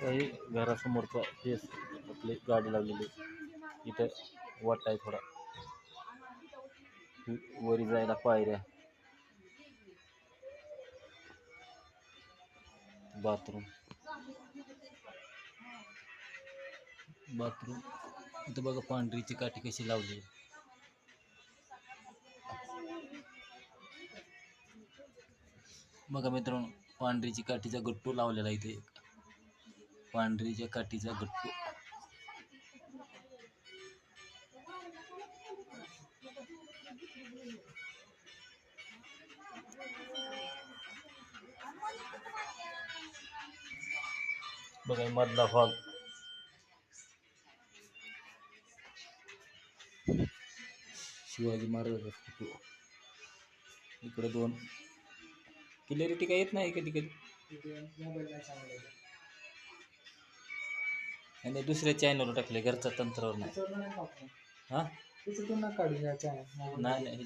काही घरासमोरचा हेच आपली गाडी लावलेली इथं वाट आहे थोडा. वरी जायला पायऱ्या. बाथरूम. बाथरूम. इथं बघा पांढरीची काठी कशी लावली बघा मित्रांनो पांढरीची काठीचा गट्टू लावलेला इथे. एक पांढरीच्या काठीचा गट्टू. बघा मधला फॉल शिवाजी महाराजाचा फोटो इकडे दोन. क्लिअरिटी काय येत नाही कधी कधी. आणि दुसऱ्या चॅनलवर टाकले घरच्या तंत्रावर नाही. हा? नाही नाही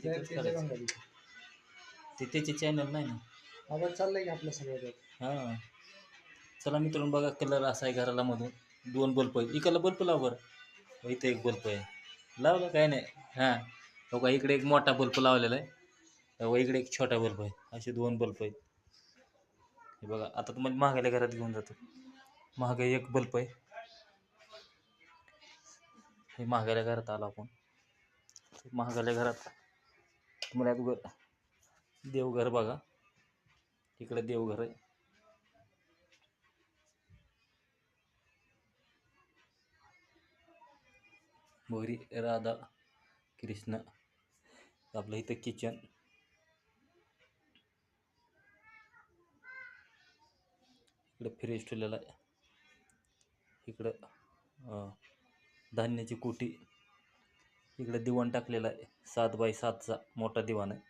ते त्याचे चॅनल नाही ना. आपण चाललंय की आपल्या सगळं हां. चला मित्रांनो बघा कलर असा आहे घराला मधून दोन बल्ब आहेत. इकडला बल्ब लाव बरं. इथे एक बल्ब आहे. लावलं काय नाही. हां. बघा हो इकडे एक मोठा बल्ब लावलेला आहे. हो इकडे एक छोटा बल्ब आहे. असे दोन बल्ब आहेत. हे बघा आता तुम्हाला महागाल्या घरात घेऊन जातो. महागाई एक बल्ब आहे. हे महागाल्या घरात आलो आपण. महागाल्या घरात तुम्हाला अगोदर देवघर बघा. इकडे देवघर आहे. भरी राधा कृष्ण आपलं इथं किचन इकडं फ्रेश ठेवलेला आहे. इकडं धान्याची कोटी. इकडं दिवाण टाकलेलं आहे. सात बाय सातचा मोठा दिवाण आहे.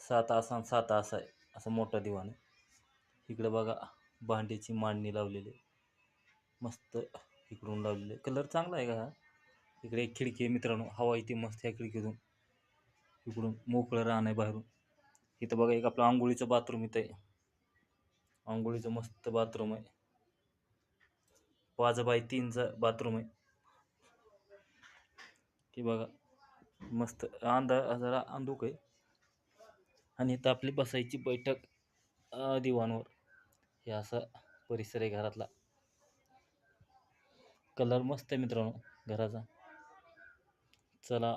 सात आसा आणि सात आसा आहे. असं मोठा दिवाण आहे. इकडं बघा भांड्याची मांडणी लावलेली आहे. मस्त इकडून लावलेली आहे. कलर चांगला आहे का हा? इकडे एक खिडकी आहे मित्रांनो. हवा येते मस्त ह्या खिडकीतून. इकडून मोकळं राहणं आहे बाहेरून. इथं बघा एक आपलं आंघोळीचं बाथरूम इथं आहे. आंघोळीचं मस्त बाथरूम आहे. पाच बाय तीनचं बाथरूम आहे. की बघा मस्त अंधा जरा अंधूक आहे. आणि इथं आपली बसायची बैठक दिवाणवर. हे असा परिसर आहे घरातला. कलर मस्त आहे मित्रांनो घराचा. चला.